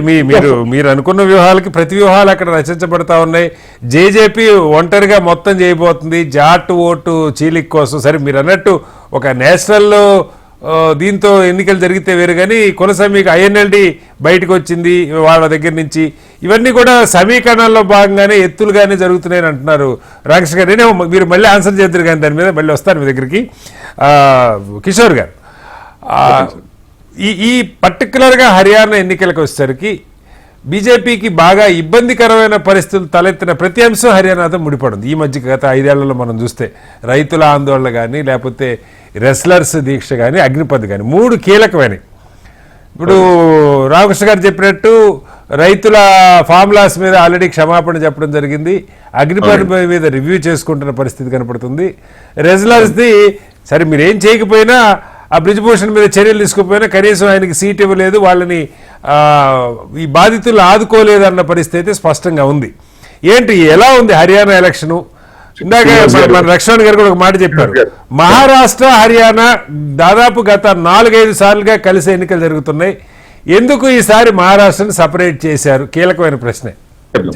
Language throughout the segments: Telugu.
మీ మీరు మీరు అనుకున్న వ్యూహాలకి ప్రతి వ్యూహాలు అక్కడ రచించబడతా ఉన్నాయి. జేజేపీ ఒంటరిగా మొత్తం చేయబోతుంది. జాట్ ఓటు చీలిక్ కోసం. సరే మీరు అన్నట్టు ఒక నేషనల్ దీంతో ఎన్నికలు జరిగితే వేరు కానీ కొనసాగి ఐఎన్ఎల్డి బయటకు వచ్చింది వాళ్ళ దగ్గర నుంచి. ఇవన్నీ కూడా సమీకరణాల్లో భాగంగానే ఎత్తులుగానే జరుగుతున్నాయని అంటున్నారు రాకేష్ గారు. నేనే మీరు మళ్ళీ ఆన్సర్ చేద్దరు కానీ దాని మీద మళ్ళీ వస్తారు మీ దగ్గరికి. కిషోర్ గారు. ఈ ఈ పర్టికులర్గా హర్యానా ఎన్నికలకు వచ్చేసరికి బీజేపీకి బాగా ఇబ్బందికరమైన పరిస్థితులు తలెత్తిన ప్రతి అంశం హర్యానాతో ముడిపడింది. ఈ మధ్య గత ఐదేళ్ళలో మనం చూస్తే రైతుల ఆందోళన కానీ లేకపోతే రెస్లర్స్ దీక్ష కానీ అగ్నిపథ్ కానీ మూడు కీలకమైనవి. ఇప్పుడు రామకృష్ణ గారు చెప్పినట్టు రైతుల ఫార్ములాస్ మీద ఆల్రెడీ క్షమాపణ చెప్పడం జరిగింది. అగ్నిపథ్ మీద రివ్యూ చేసుకుంటున్న పరిస్థితి కనపడుతుంది. రెజ్లర్స్ది సరే మీరు ఏం చేయకపోయినా ఆ బ్రిజ్భూషణ్ మీద చర్యలు తీసుకోకపోయినా కనీసం ఆయనకి సీట్ ఇవ్వలేదు వాళ్ళని ఈ బాధితులు ఆదుకోలేదు అన్న పరిస్థితి అయితే స్పష్టంగా ఉంది. ఏంటి ఎలా ఉంది హర్యానా ఎలక్షను? ఇందాక మన- రక్షణ్ గారు కూడా ఒక మాట చెప్పారు. మహారాష్ట్ర హర్యానా దాదాపు గత నాలుగైదు సార్లుగా కలిసి ఎన్నికలు జరుగుతున్నాయి. ఎందుకు ఈసారి మహారాష్ట్రని సపరేట్ చేశారు? కీలకమైన ప్రశ్నే.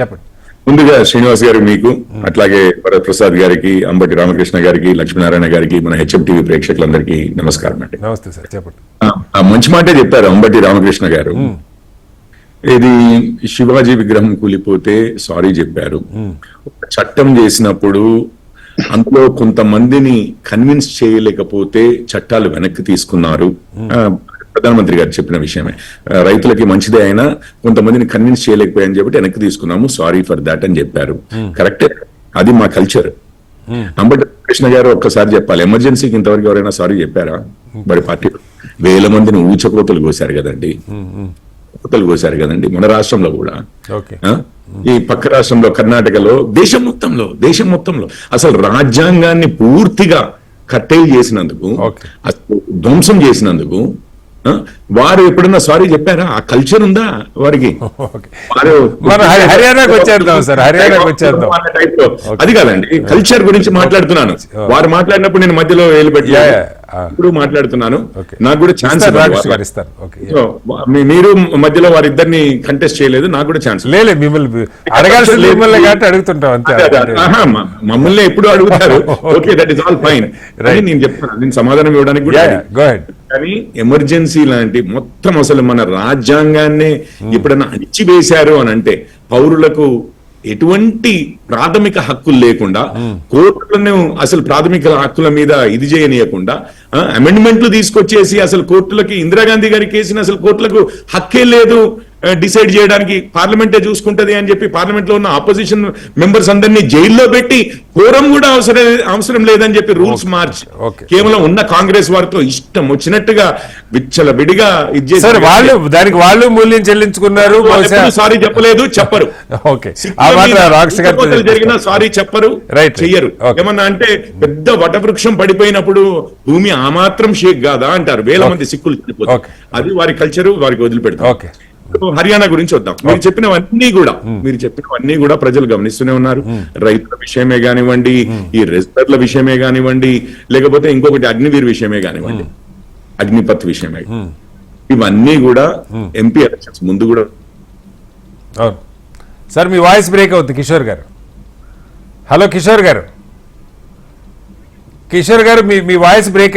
చెప్పండి. ముందుగా శ్రీనివాస్ గారు మీకు అట్లాగే భరత్ ప్రసాద్ గారికి అంబటి రామకృష్ణ గారికి లక్ష్మీనారాయణ గారికి మన హెచ్ఎం టీవీ ప్రేక్షకులందరికీ నమస్కారం అండి. నమస్తే సార్ చెప్పండి. మంచి మాటే చెప్పారు అంబటి రామకృష్ణ గారు. ఇది శివాజీ విగ్రహం కూలిపోతే సారీ చెప్పారు. చట్టం చేసినప్పుడు అందులో కొంతమందిని కన్విన్స్ చేయలేకపోతే చట్టాలు వెనక్కి తీసుకున్నారు. ప్రధానమంత్రి గారు చెప్పిన విషయమే. రైతులకి మంచిదే అయినా కొంతమందిని కన్విన్స్ చేయలేకపోయాయని చెప్పి వెనక్కి తీసుకున్నాము. సారీ ఫర్ దాట్ అని చెప్పారు. కరెక్టే అది మా కల్చర్ అంబటి కృష్ణ గారు ఒక్కసారి చెప్పాలి. ఎమర్జెన్సీకి ఇంతవరకు ఎవరైనా సారీ చెప్పారా? మరి పార్టీలో వేల మందిని ఊచకోతలు కోసారు కదండి. కోతలు కోసారు కదండి. మన రాష్ట్రంలో కూడా? ఈ పక్క రాష్ట్రంలో కర్ణాటకలో దేశం మొత్తంలో దేశం మొత్తంలో అసలు రాజ్యాంగాన్ని పూర్తిగా కట్టేలు చేసినందుకు ధ్వంసం చేసినందుకు? వారు ఎప్పుడన్నా సారీ చెప్పారా? ఆ కల్చర్ ఉందా వారికి? హర్యానాకు వచ్చేద్దాం సార్, హర్యానాకు వచ్చేద్దాం. అది కాదండి కల్చర్ గురించి మాట్లాడుతున్నాను. వారు మాట్లాడినప్పుడు నేను మధ్యలో వేలు పెట్టి. ఇప్పుడు మాట్లాడుతున్నాను. నాకు కూడా ఛాన్స్ మీరు మధ్యలో వారిద్దరిని కంటెస్ట్ చేయలేదు నాకు కూడా ఛాన్స్ లేలే మిమ్మల్ని కాబట్టి అడుగుతుంటాం అంతే ఎప్పుడు అడుగుతారు. Okay. That is all fine. నేను చెప్తాను. నేను సమాధానం ఇవ్వడానికి కూడా కానీ ఎమర్జెన్సీ లాంటి మొత్తం అసలు మన రాజ్యాంగాన్నే ఎప్పుడన్నా అణిచివేశారు అని అంటే పౌరులకు ఎటువంటి ప్రాథమిక హక్కులు లేకుండా కోర్టులను అసలు ప్రాథమిక హక్కుల మీద ఇది చేయనీయకుండా అమెండ్మెంట్లు తీసుకొచ్చేసి అసలు కోర్టులకి ఇందిరాగాంధీ గారి కేసుని అసలు కోర్టులకు హక్కే లేదు. డిసైడ్ చేయడానికి పార్లమెంటే చూసుకుంటది అని చెప్పి పార్లమెంట్లో ఉన్న ఆపోజిషన్ మెంబర్స్ అందరినీ జైల్లో పెట్టి కోరం కూడా అవసరం అవసరం లేదని చెప్పి రూల్స్ మార్చి. కేవలం ఉన్న కాంగ్రెస్ వారితో ఇష్టం వచ్చినట్టుగా విచ్చల విడిగా ఇది వాళ్ళు దానికి వాళ్ళు మూల్యం చెల్లించుకున్నారు సారీ చెప్పలేదు చెప్పరు. జరిగినా సారీ చెప్పరు. చెయ్యరు. ఏమన్నా అంటే పెద్ద వటవృక్షం పడిపోయినప్పుడు భూమి ఆ మాత్రం షేక్ కాదా అంటారు. వేల మంది సిక్కులు. అది వారి కల్చరు వారికి వదిలిపెడతారు. హర్యానా గురించి వద్దాం. మీరు చెప్పినవన్నీ కూడా మీరు చెప్పినవన్నీ కూడా ప్రజలు గమనిస్తూనే ఉన్నారు. రైతుల విషయమే కానివ్వండి ఈ రెజిస్టర్ల విషయమే కానివ్వండి లేకపోతే ఇంకొకటి అగ్నివీర్ విషయమే కానివ్వండి. అగ్నిపత్ విషయమే. ఇవన్నీ కూడా ఎంపీ ఎలక్షన్స్ ముందు కూడా సార్ మీ వాయిస్ బ్రేక్ అవుతుంది కిషోర్ గారు. హలో కిషోర్ గారు. కిషోర్ గారు మీ మీ వాయిస్ బ్రేక్